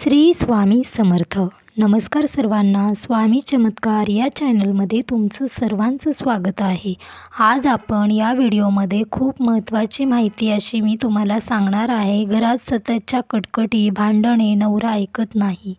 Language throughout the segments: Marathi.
श्री स्वामी समर्थ. नमस्कार सर्वांना. स्वामी चमत्कार या चॅनलमध्ये तुमचं सर्वांचं स्वागत आहे. आज आपण या व्हिडिओमध्ये खूप महत्त्वाची माहिती अशी मी तुम्हाला सांगणार आहे. घरात सततच्या कटकटी भांडणे नवरा ऐकत नाही.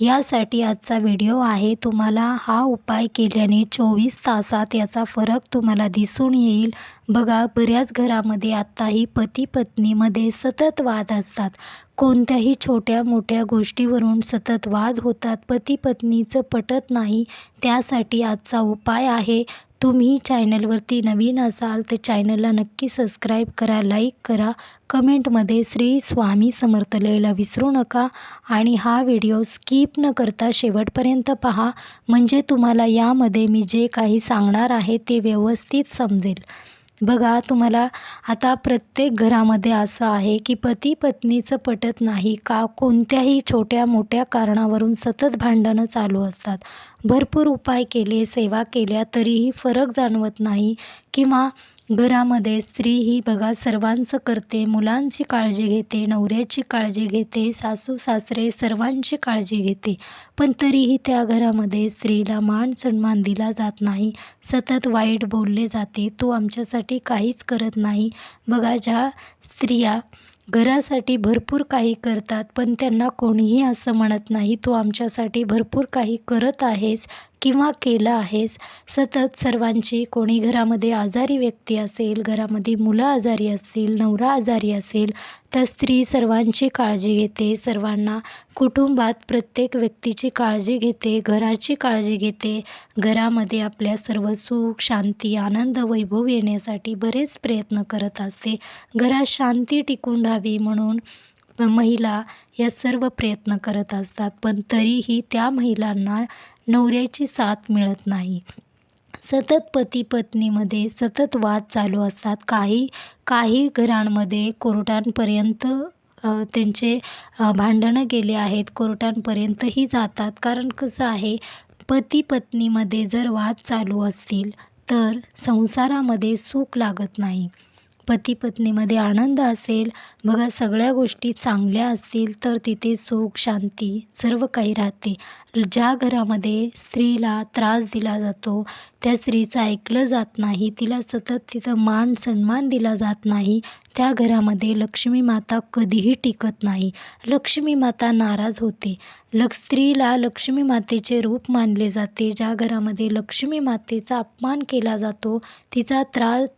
यासाठी आजचा व्हिडिओ आहे. तुम्हाला हा उपाय केल्याने चोवीस तासात याचा फरक तुम्हाला दिसून येईल. बघा बऱ्याच घरामध्ये आत्ताही पती पत्नीमध्ये सतत वाद असतात. कोणत्याही छोट्या मोठ्या गोष्टीवरून सतत वाद होतात पती पत्नीचं पटत नाही त्यासाठी आजचा उपाय आहे. तुम्ही चॅनलवरती नवीन असाल तर चॅनलला नक्की सबस्क्राईब करा लाईक करा कमेंटमध्ये श्री स्वामी समर्थ लिहायला विसरू नका आणि हा व्हिडिओ स्किप न करता शेवटपर्यंत पहा. म्हणजे तुम्हाला यामध्ये मी जे काही सांगणार आहे ते व्यवस्थित समजेल. बघा तुम्हाला आता प्रत्येक घरामध्ये असं आहे की पती पत्नीचं पटत नाही का? कोणत्याही छोट्या मोठ्या कारणावरून सतत भांडणं चालू असतात. भरपूर उपाय केले सेवा केल्या तरीही फरक जाणवत नाही किंवा घरामध्ये स्त्री ही बघा सर्वांचं करते मुलांची काळजी घेते नवऱ्याची काळजी घेते सासू सासरे सर्वांची काळजी घेते. पण तरीही त्या घरामध्ये स्त्रीला मान सन्मान दिला जात नाही. सतत वाईट बोलले जाते. तू आमच्यासाठी काहीच करत नाही. बघा ज्या स्त्रिया घरासाठी भरपूर काही करतात पण त्यांना कोणीही असं म्हणत नाही तू आमच्यासाठी भरपूर काही करत आहेस किंवा केलं आहेस? सतत सर्वांची कोणी घरामध्ये आजारी व्यक्ती असेल घरामध्ये मुलं आजारी असतील नवरा आजारी असेल तर स्त्री सर्वांची काळजी घेते. सर्वांना कुटुंबात प्रत्येक व्यक्तीची काळजी घेते घराची काळजी घेते. घरामध्ये आपल्या सर्व सुख शांती आनंद वैभव येण्यासाठी बरेच प्रयत्न करत असते. घरात शांती टिकून राहावी म्हणून महिला या सर्व प्रयत्न करत असतात. पण तरीही त्या महिलांना नवऱ्याची साथ मिळत नाही. सतत पती पत्नीमध्ये सतत वाद चालू असतात. काही काही घरांमध्ये कोर्टांपर्यंत त्यांचे भांडणं गेले आहेत. कोर्टांपर्यंतही जातात. कारण कसं आहे पती पत्नीमध्ये जर वाद चालू असतील तर संसारामध्ये सुख लागत नाही. पती पत्नीमध्ये आनंद असेल बघा सगळ्या गोष्टी चांगल्या असतील तर तिथे सुख शांती सर्व काही राहते. ज्या घरामध्ये स्त्रीला त्रास दिला जातो त्या स्त्रीचं ऐकलं जात नाही तिला सतत तिथं मान सन्मान दिला जात नाही त्या घरामध्ये लक्ष्मी माता कधीही टिकत नाही. लक्ष्मी माता नाराज होते. लक्ष स्त्रीला लक्ष्मी मातेचे रूप मानले जाते. ज्या घरामध्ये लक्ष्मी मातेचा अपमान केला जातो तिचा त्रास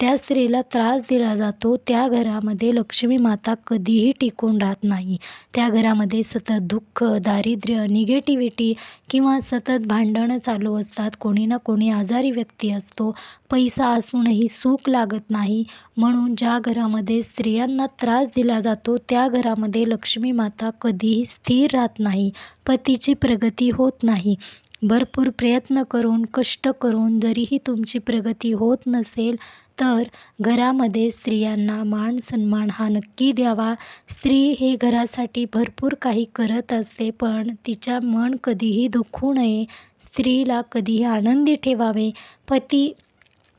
त्या स्त्रीला त्रास दिला जातो त्या घरामध्ये लक्ष्मी माता कधीही टिकून राहत नाही. त्या घरामध्ये सतत दुःख दारिद्र्य निगेटिव्हिटी किंवा सतत भांडणं चालू असतात. कोणी ना कोणी आजारी व्यक्ती असतो. पैसा असूनही सुख लागत नाही. म्हणून ज्या घरामध्ये स्त्रियांना त्रास दिला जातो त्या घरामध्ये लक्ष्मी माता कधीही स्थिर राहत नाही. पतीची प्रगती होत नाही. भरपूर प्रयत्न करून कष्ट करून जरीही तुमची प्रगती होत नसेल तर घरामध्ये स्त्रियांना मान सन्मान हा नक्की द्यावा. स्त्री हे घरासाठी भरपूर काही करत असते पण तिच्या मन कधीही दुखू नये. स्त्रीला कधीही आनंदी ठेवावे. पती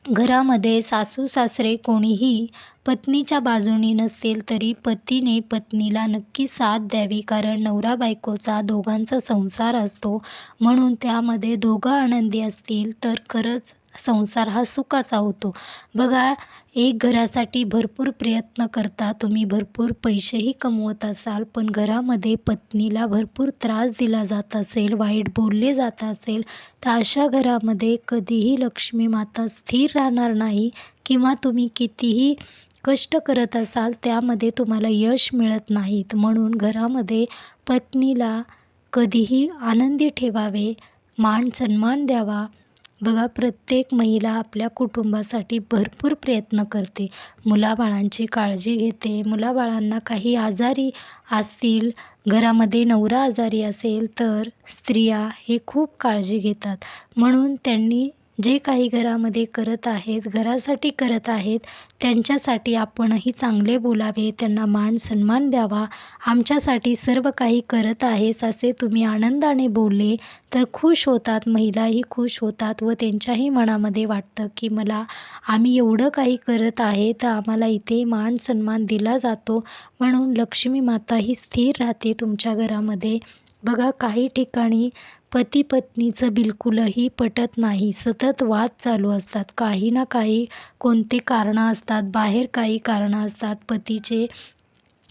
घरामध्ये सासू सासरे कोणीही पत्नीच्या बाजूनी नसतील तरी पतीने पत्नीला नक्की साथ द्यावी. कारण नवरा बायकोचा दोघांचा संसार असतो. म्हणून त्यामध्ये दोघं आनंदी असतील तर खरंच संसार हा सुखाचा होतो. बघा एक घरासाठी भरपूर प्रयत्न करता तुम्ही भरपूर पैसेही कमवत असाल पण घरामध्ये पत्नीला भरपूर त्रास दिला जात असेल वाईट बोलले जात असेल तर अशा घरामध्ये कधीही लक्ष्मी माता स्थिर राहणार नाही किंवा तुम्ही कितीही कष्ट करत असाल त्यामध्ये तुम्हाला यश मिळत नाहीत. म्हणून घरामध्ये पत्नीला कधीही आनंदी ठेवावे मान सन्मान द्यावा बघा प्रत्येक महिला आपल्या कुटुंबासाठी भरपूर प्रयत्न करते. मुलाबाळांची काळजी घेते. मुलाबाळांना काही आजारी असतील घरामध्ये नवरा आजारी असेल तर स्त्रिया हे खूप काळजी घेतात. म्हणून त्यांनी जे काही घरामध्ये करत आहेत घरासाठी करत आहेत त्यांच्यासाठी आपणही चांगले बोलावे त्यांना मान सन्मान द्यावा. आमच्यासाठी सर्व काही करत आहेस असे तुम्ही आनंदाने बोलले तर खुश होतात महिलाही खुश होतात व त्यांच्याही मनामध्ये वाटतं की मला आम्ही एवढं काही करत आहे तर आम्हाला इथे मान सन्मान दिला जातो. म्हणून लक्ष्मी माता ही स्थिर राहते तुमच्या घरामध्ये. बघा काही ठिकाणी पती पत्नीचं बिलकुलही पटत नाही. सतत वाद चालू असतात. काही ना काही कोणते कारणं असतात बाहेर काही कारणं असतात पतीचे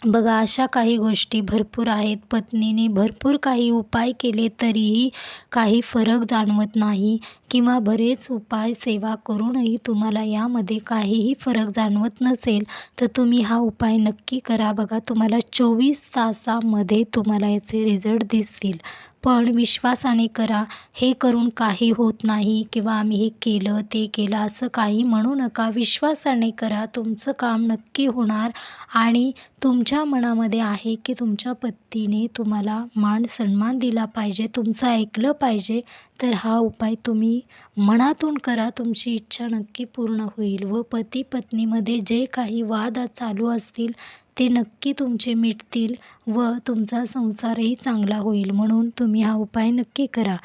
बघा अशा काही गोष्टी भरपूर आहेत. पत्नीने भरपूर काही उपाय केले तरीही काही फरक जाणवत नाही किंवा बरेच उपाय सेवा करूनही तुम्हाला यामध्ये काहीही फरक जाणवत नसेल तर तुम्ही हा उपाय नक्की करा. बघा तुम्हाला चोवीस तासामध्ये तुम्हाला याचे रिझल्ट दिसतील. पण विश्वासाने करा. हे करून काही होत नाही किंवा आम्ही हे केलं ते केलं असं काही म्हणू नका. विश्वासाने करा. तुमचं काम नक्की होणार आणि तुमच्या मनामध्ये आहे की तुमच्या पतीने तुम्हाला मान सन्मान दिला पाहिजे तुमचं ऐकलं पाहिजे तर हा उपाय तुम्ही मनातून करा. तुमची इच्छा नक्की पूर्ण होईल व पती पत्नीमध्ये जे काही वाद चालू असतील ते नक्की तुमचे मिटतील व तुमचा संसारही चांगला होईल. म्हणून तुम्ही हा उपाय नक्की करा.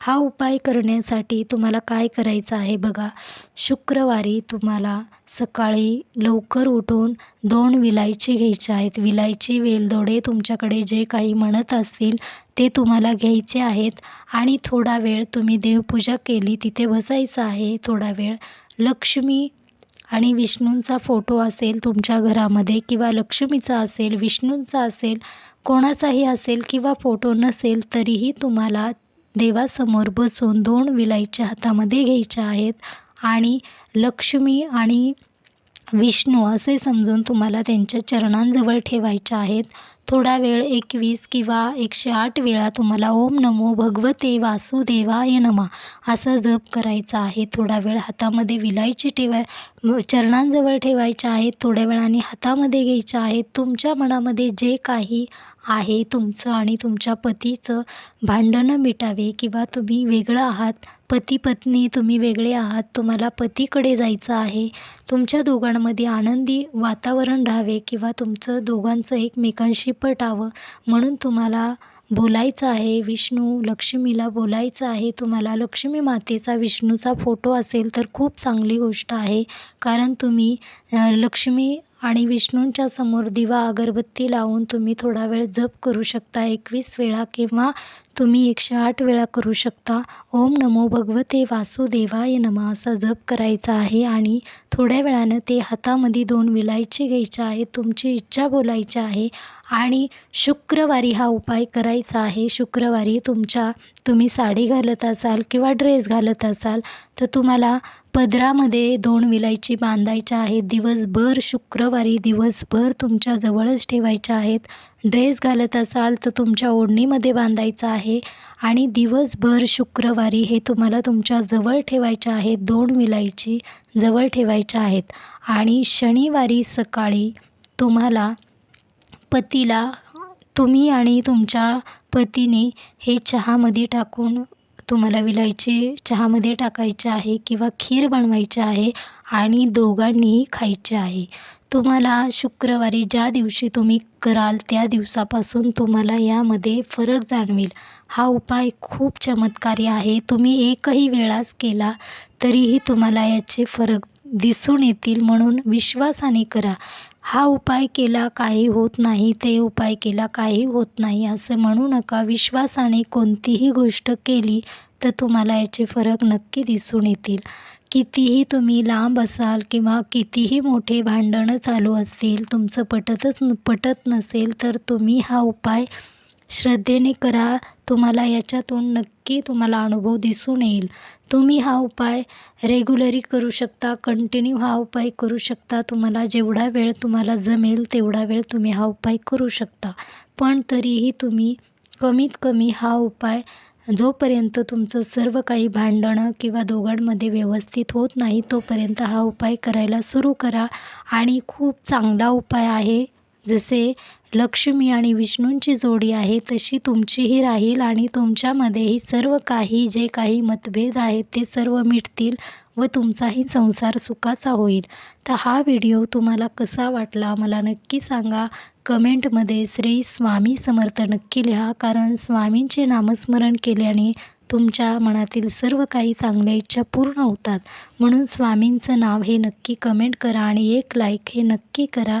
हा उपाय करण्यासाठी तुम्हाला काय करायचं आहे बघा. शुक्रवारी तुम्हाला सकाळी लवकर उठून दोन विलायची घ्यायचे आहेत. विलायची वेलदोडे तुमच्याकडे जे काही म्हणत असतील ते तुम्हाला घ्यायचे आहेत. आणि थोडा वेळ तुम्ही देवपूजा केली तिथे बसायचं आहे. थोडा वेळ लक्ष्मी आणि विष्णूंचा फोटो असेल तुमच्या घरामध्ये किंवा लक्ष्मीचा असेल विष्णूंचा असेल कोणाचाही असेल किंवा फोटो नसेल तरीही तुम्हाला देवासमोर बसून दोन विलाईच्या हातामध्ये घ्यायच्या आहेत आणि लक्ष्मी आणि विष्णू असे समजून तुम्हाला त्यांच्या चरणांजवळ ठेवायच्या आहेत. थोडा वेळ एकवीस किंवा एकशे आठ वेळा तुम्हाला ओम नमो भगवते वासुदेवाय नमा असा जप करायचा आहे. थोडा वेळ हातामध्ये विलायची ठेवाय चरणांजवळ ठेवायच्या आहेत थोड्या वेळाने हातामध्ये घ्यायच्या आहेत तुमच्या मनामध्ये जे काही आहे तुमचं आणि तुमच्या पतीचं भांडणं मिटावे किंवा तुम्ही वेगळं आहात पती पत्नी तुम्ही वेगळे आहात तुम्हाला पतीकडे जायचं आहे तुमच्या दोघांमध्ये आनंदी वातावरण राहावे किंवा तुमचं दोघांचं एकमेकांशी पटावं म्हणून तुम्हाला बोलायचं आहे विष्णू लक्ष्मीला बोलायचं आहे तुम्हाला लक्ष्मी मातेचा विष्णूचा फोटो असेल तर खूप चांगली गोष्ट आहे कारण तुम्ही लक्ष्मी आणि विष्णूंच्या समोर दिवा अगरबत्ती लावून तुम्ही थोडा वेळ जप करू शकता. एकवीस वेळा किंवा तुम्ही एकशे आठ वेळा करू शकता. ओम नमो भगवते वासुदेवाय नमः. असा जप करायचा आहे आणि थोड्या वेळानं ते हातामध्ये दोन विलायची घ्यायचे आहे. तुमची इच्छा बोलायची आहे. आणि शुक्रवारी हा उपाय करायचा आहे. शुक्रवारी तुमच्या तुम्ही साडी घालत असाल किंवा ड्रेस घालत असाल तर तुम्हाला पदरामध्ये दोन विलायची बांधायच्या आहेत. दिवसभर शुक्रवारी दिवसभर तुमच्या जवळच ठेवायच्या आहेत. ड्रेस घालत असाल तर तुमच्या ओढणीमध्ये बांधायचं आहे. आणि दिवसभर शुक्रवारी हे तुम्हाला तुमच्या जवळ ठेवायच्या आहेत. दोन विलायची जवळ ठेवायच्या आहेत. आणि शनिवारी सकाळी तुम्हाला पतीला तुम्ही आणि तुमच्या पतीने हे चहामध्ये टाकून तुम्हाला विलायची चहामध्ये टाकायचे आहे किंवा खीर बनवायची आहे आणि दोघांनीही खायचे आहे. तुम्हाला शुक्रवारी ज्या दिवशी तुम्ही कराल त्या दिवसापासून तुम्हाला यामध्ये फरक जाणवेल. हा उपाय खूप चमत्कारी आहे. तुम्ही एकही वेळास केला तरीही तुम्हाला याचे फरक दिसून येतील म्हणून विश्वासाने करा. हा उपाय केला काही होत नाही ते उपाय केला काही होत नाही असं म्हणू नका. विश्वासाने कोणतीही गोष्ट केली तर तुम्हाला याचे फरक नक्की दिसून येतील. कितीही तुम्ही लांब असाल किंवा कितीही मोठे भांडणं चालू असतील तुमचं पटतच पटत नसेल तर तुम्ही हा उपाय श्रद्धेने करा. तुम्हाला याच्यातून नक्की तुम्हाला अनुभव दिसून येईल. तुम्ही हा उपाय रेग्युलरी करू शकता. कंटिन्यू हा उपाय करू शकता. तुम्हाला जेवढा वेळ तुम्हाला जमेल तेवढा वेळ तुम्ही हा उपाय करू शकता. पण तरीही तुम्ही कमीत कमी हा उपाय जोपर्यंत तुमचं सर्व काही भांडणं किंवा दोघांमध्ये व्यवस्थित होत नाही तोपर्यंत हा उपाय करायला सुरू करा. आणि खूप चांगला उपाय आहे. जसे लक्ष्मी आणि विष्णूंची जोडी आहे तशी तुमचीही राहील आणि तुमच्यामध्येही सर्व काही जे काही मतभेद आहेत ते सर्व मिटतील व तुमचाही संसार सुखाचा होईल. तर हा व्हिडिओ तुम्हाला कसा वाटला मला नक्की सांगा. कमेंटमध्ये श्री स्वामी समर्थ नक्की लिहा कारण स्वामींचे नामस्मरण केल्याने तुमच्या मनातील सर्व काही चांगल्या इच्छा पूर्ण होतात. म्हणून स्वामींचं नाव हे नक्की कमेंट करा आणि एक लाईक हे नक्की करा.